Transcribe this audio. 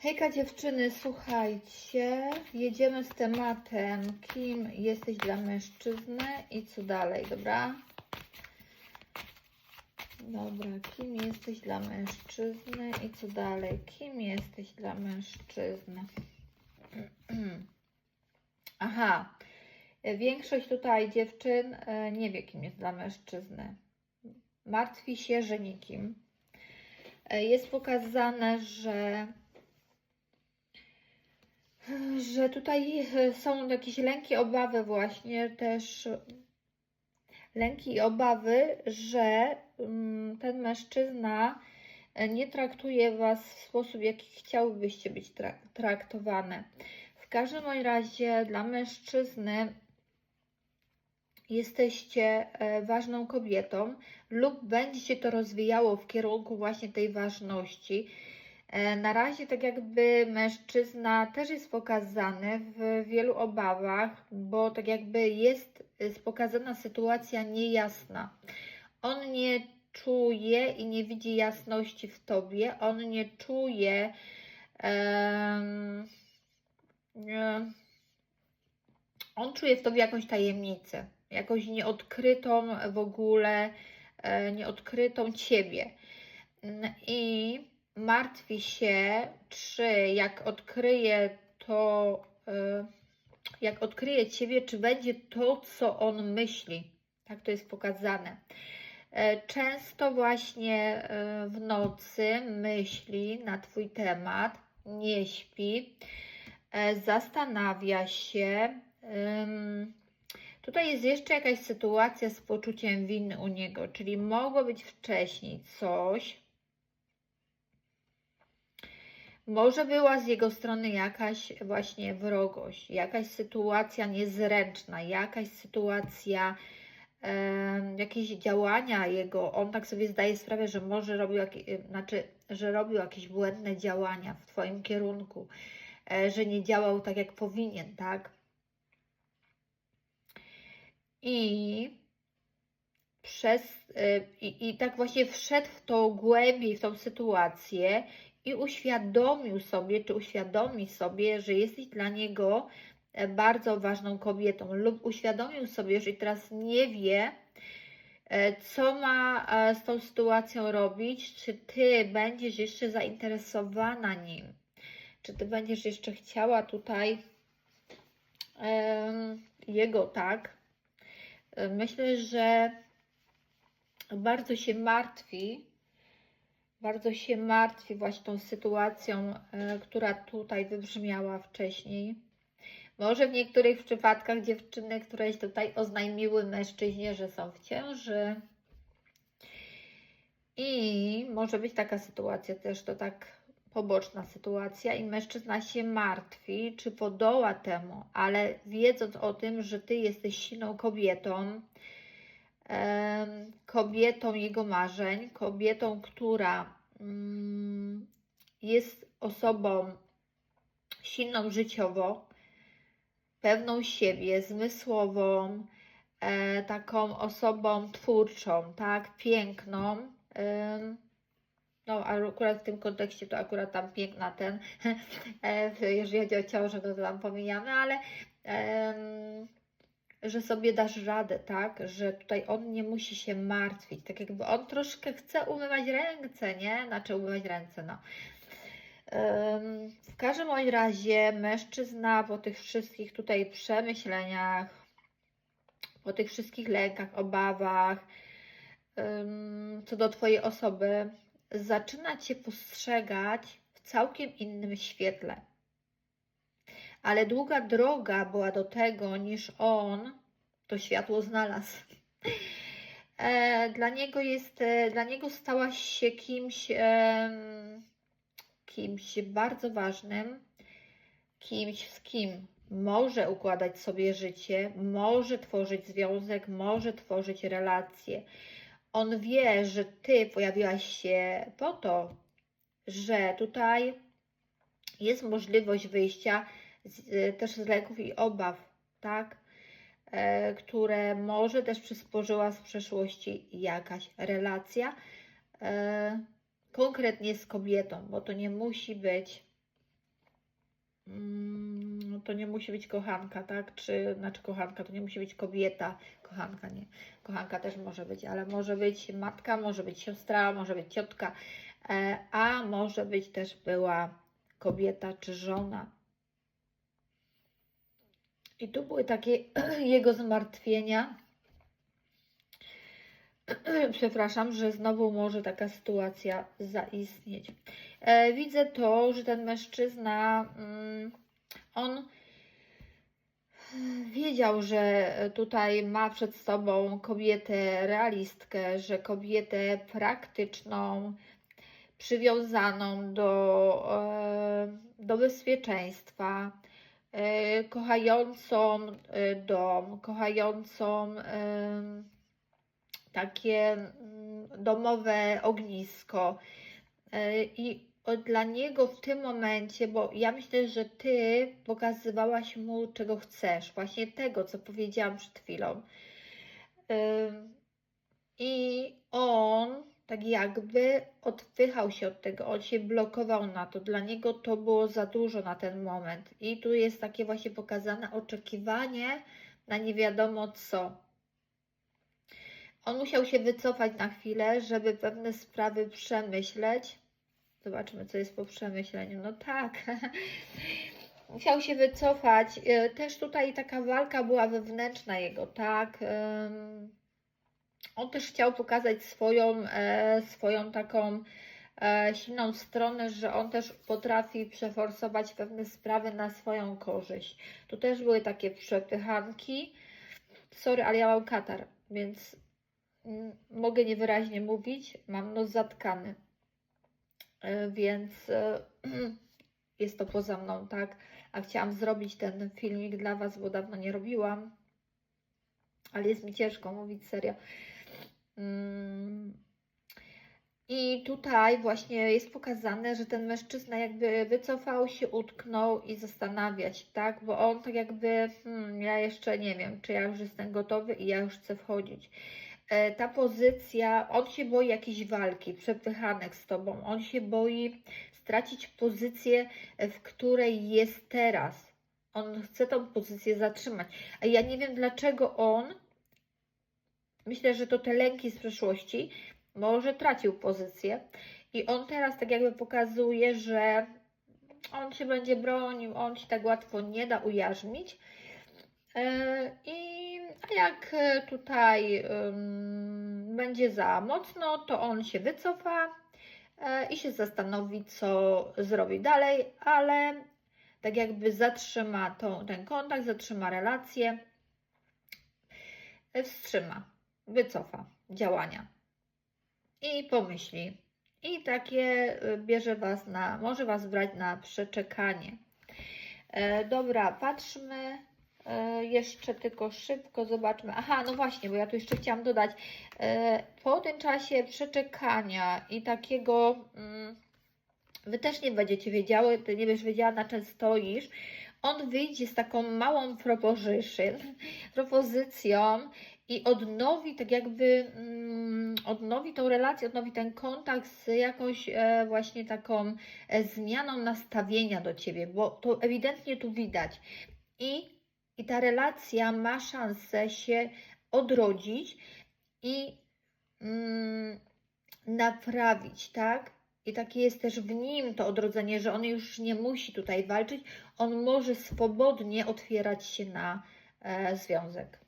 Hejka dziewczyny, słuchajcie, jedziemy z tematem, kim jesteś dla mężczyzny i co dalej, dobra? Dobra, kim jesteś dla mężczyzny i co dalej? Kim jesteś dla mężczyzny? Aha, większość tutaj dziewczyn e, nie wie, kim jest dla mężczyzny. Martwi się, że nikim. E, Jest pokazane, że że tutaj e, są jakieś lęki, obawy właśnie też lęki i obawy, że mm, ten mężczyzna e, nie traktuje Was w sposób, jaki chciałbyście być trak- traktowane. W każdym razie dla mężczyzny jesteście e, ważną kobietą lub będzie się to rozwijało w kierunku właśnie tej ważności. E, Na razie tak jakby mężczyzna też jest pokazany w wielu obawach, bo tak jakby jest pokazana sytuacja niejasna. On nie czuje i nie widzi jasności w tobie, on nie czuje nie, on czuje w tobie jakąś tajemnicę, jakąś nieodkrytą w ogóle, e, nieodkrytą ciebie. Mm, I martwi się, czy jak odkryje to, e, jak odkryje ciebie, czy będzie to, co on myśli. Tak to jest pokazane. E, Często właśnie e, w nocy myśli na Twój temat, nie śpi, zastanawia się. Tutaj jest jeszcze jakaś sytuacja z poczuciem winy u niego, czyli mogło być wcześniej coś, może była z jego strony jakaś właśnie wrogość, jakaś sytuacja niezręczna, jakaś sytuacja, jakieś działania jego. On tak sobie zdaje sprawę, że może robił, jakie- znaczy, że robił jakieś błędne działania w Twoim kierunku, e, że nie działał tak, jak powinien, tak? I przez y, i, i tak właśnie wszedł w to głębiej, w tą sytuację i uświadomił sobie, czy uświadomi sobie, że jesteś dla niego e, bardzo ważną kobietą, lub uświadomił sobie, że teraz nie wie, e, co ma e, z tą sytuacją robić, czy ty będziesz jeszcze zainteresowana nim, czy ty będziesz jeszcze chciała tutaj jego, tak? Myślę, że bardzo się martwi, bardzo się martwi właśnie tą sytuacją, e, która tutaj wybrzmiała wcześniej. Może w niektórych przypadkach dziewczyny, któreś tutaj oznajmiły mężczyźnie, że są w ciąży. I może być taka sytuacja też, to tak poboczna sytuacja i mężczyzna się martwi, czy podoła temu, ale wiedząc o tym, że ty jesteś silną kobietą, kobietą jego marzeń, kobietą, która mm, jest osobą silną życiowo, pewną siebie, zmysłową, e, taką osobą twórczą, tak, piękną. no, akurat w tym kontekście to akurat tam piękna ten, e, jeżeli chodzi o ciążę, to tam pomijamy, ale że sobie dasz radę, tak? Że tutaj on nie musi się martwić. Tak jakby on troszkę chce umywać ręce, nie? Znaczy umywać ręce, no. W każdym razie mężczyzna po tych wszystkich tutaj przemyśleniach, po tych wszystkich lękach, obawach co do Twojej osoby, zaczyna Cię postrzegać w całkiem innym świetle ale długa droga była do tego, niż on to światło znalazł. E, Dla niego jest, e, dla niego stałaś się kimś, kimś bardzo ważnym, kimś, z kim może układać sobie życie, może tworzyć związek, może tworzyć relacje. On wie, że ty pojawiłaś się po to, że tutaj jest możliwość wyjścia z, też z lęków i obaw, tak? E, które może też przysporzyła z przeszłości jakaś relacja, e, konkretnie z kobietą, bo to nie musi być mm, to nie musi być kochanka, tak? Czy, znaczy kochanka, to nie musi być kobieta, kochanka nie, kochanka też może być, ale może być matka, może być siostra, może być ciotka, e, a może być też była kobieta czy żona. I tu były takie jego zmartwienia. Przepraszam, że znowu może taka sytuacja zaistnieć. E, widzę to, że ten mężczyzna, mm, on wiedział, że tutaj ma przed sobą kobietę realistkę, że kobietę praktyczną, przywiązaną do, e, do bezpieczeństwa, kochającą e, dom, kochającą takie mm, domowe ognisko. E, I dla niego w tym momencie, bo ja myślę, że ty pokazywałaś mu, czego chcesz, właśnie tego, co powiedziałam przed chwilą. I on tak jakby odpychał się od tego, on się blokował na to. Dla niego to było za dużo na ten moment. I tu jest takie właśnie pokazane oczekiwanie na nie wiadomo co. On musiał się wycofać na chwilę, żeby pewne sprawy przemyśleć. Zobaczmy, co jest po przemyśleniu. No tak. Musiał się wycofać. E, Też tutaj taka walka była wewnętrzna jego, tak. On też chciał pokazać swoją, e, swoją taką e, silną stronę, że on też potrafi przeforsować pewne sprawy na swoją korzyść. Tu też były takie przepychanki. Sorry, ale ja mam katar, więc mm, mogę niewyraźnie mówić. Mam nos zatkany. E, więc jest to poza mną, tak? A chciałam zrobić ten filmik dla Was, bo dawno nie robiłam, ale jest mi ciężko mówić serio. Mm. I tutaj właśnie jest pokazane, że ten mężczyzna jakby wycofał się, utknął i zastanawia się, tak? Bo on tak jakby, hmm, ja jeszcze nie wiem, czy ja już jestem gotowy i ja już chcę wchodzić e, ta pozycja, on się boi jakiejś walki, przepychanek z tobą, on się boi stracić pozycję, w której jest teraz. On chce tą pozycję zatrzymać. A ja nie wiem dlaczego on, myślę, że to te lęki z przeszłości, może tracił pozycję i on teraz tak jakby pokazuje, że on się będzie bronił, on się tak łatwo nie da ujarzmić. E, I a jak e, tutaj ym, będzie za mocno, to on się wycofa e, i się zastanowi, co zrobi dalej, ale tak jakby zatrzyma tą, ten kontakt, zatrzyma relację, wstrzyma, wycofa działania i pomyśli. I takie y, bierze Was na, może Was brać na przeczekanie. E, dobra, patrzmy e, jeszcze tylko szybko, zobaczmy. Aha, no właśnie, bo ja tu jeszcze chciałam dodać. E, po tym czasie przeczekania i takiego, mm, Wy też nie będziecie wiedziały, Ty nie będziesz wiedziała na czym stoisz. On wyjdzie z taką małą proposition, propozycją i odnowi tak jakby mm, odnowi tą relację, odnowi ten kontakt z jakąś e, właśnie taką e, zmianą nastawienia do ciebie, bo to ewidentnie tu widać. I, I ta relacja ma szansę się odrodzić i mm, naprawić, tak? I takie jest też w nim to odrodzenie, że on już nie musi tutaj walczyć, on może swobodnie otwierać się na e, związek.